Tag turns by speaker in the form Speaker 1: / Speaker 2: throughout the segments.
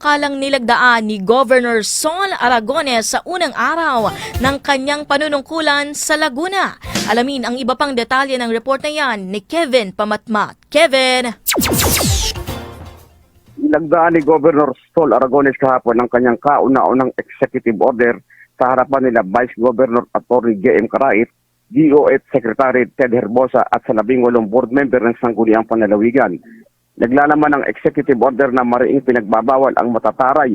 Speaker 1: kalang nilagdaan ni Governor Sol Aragones sa unang araw ng kanyang panunungkulan sa Laguna. Alamin ang iba pang detalye ng report na yan ni Kevin Pamatmat. Kevin!
Speaker 2: Nagdaan ni Governor Sol Aragones kahapon ng kanyang kauna-unang executive order sa harapan nila Vice Governor Atty. J.M. Karait, DOH Secretary Ted Herbosa at sa labing walong board member ng Sangguniang Panlalawigan. Naglalaman ng executive order na mariing pinagbabawal ang matataray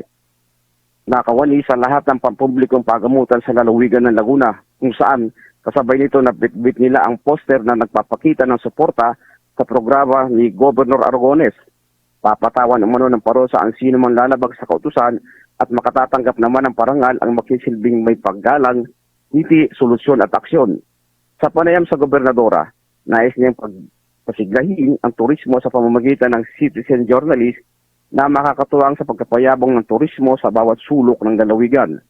Speaker 2: na kawani sa lahat ng pampublikong pagamutan sa lalawigan ng Laguna kung saan kasabay nito na bitbit nila ang poster na nagpapakita ng suporta sa programa ni Governor Aragones papatawan umano ng parusa ang sino mang lalabag sa kautusan at makatatanggap naman ng parangal ang makisilbing may paggalang, ngiti, solusyon at aksyon. Sa panayam sa gobernadora, nais niyang pagpasiglahin ang turismo sa pamamagitan ng citizen journalist na makakatuwang sa pagkapayabong ng turismo sa bawat sulok ng lalawigan.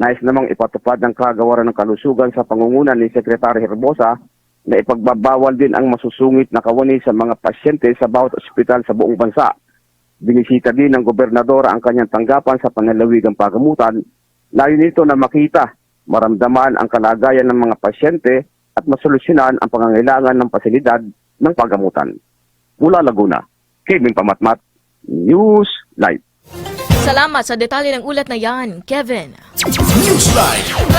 Speaker 2: Nais namang ipatupad ng kagawaran ng kalusugan sa pangungunan ni Secretary Herbosa na ipagbabawal din ang masusungit na kawani sa mga pasyente sa bawat ospital sa buong bansa. Binisita din ng gobernadora ang kanyang tanggapan sa panlalawigang pagamutan, layo nito na makita, maramdaman ang kalagayan ng mga pasyente at masolusyonan ang pangangailangan ng pasilidad ng pagamutan. Mula Laguna, Kevin Pamatmat, News Live.
Speaker 1: Salamat sa detalye ng ulat na yan, Kevin.
Speaker 3: Newsline.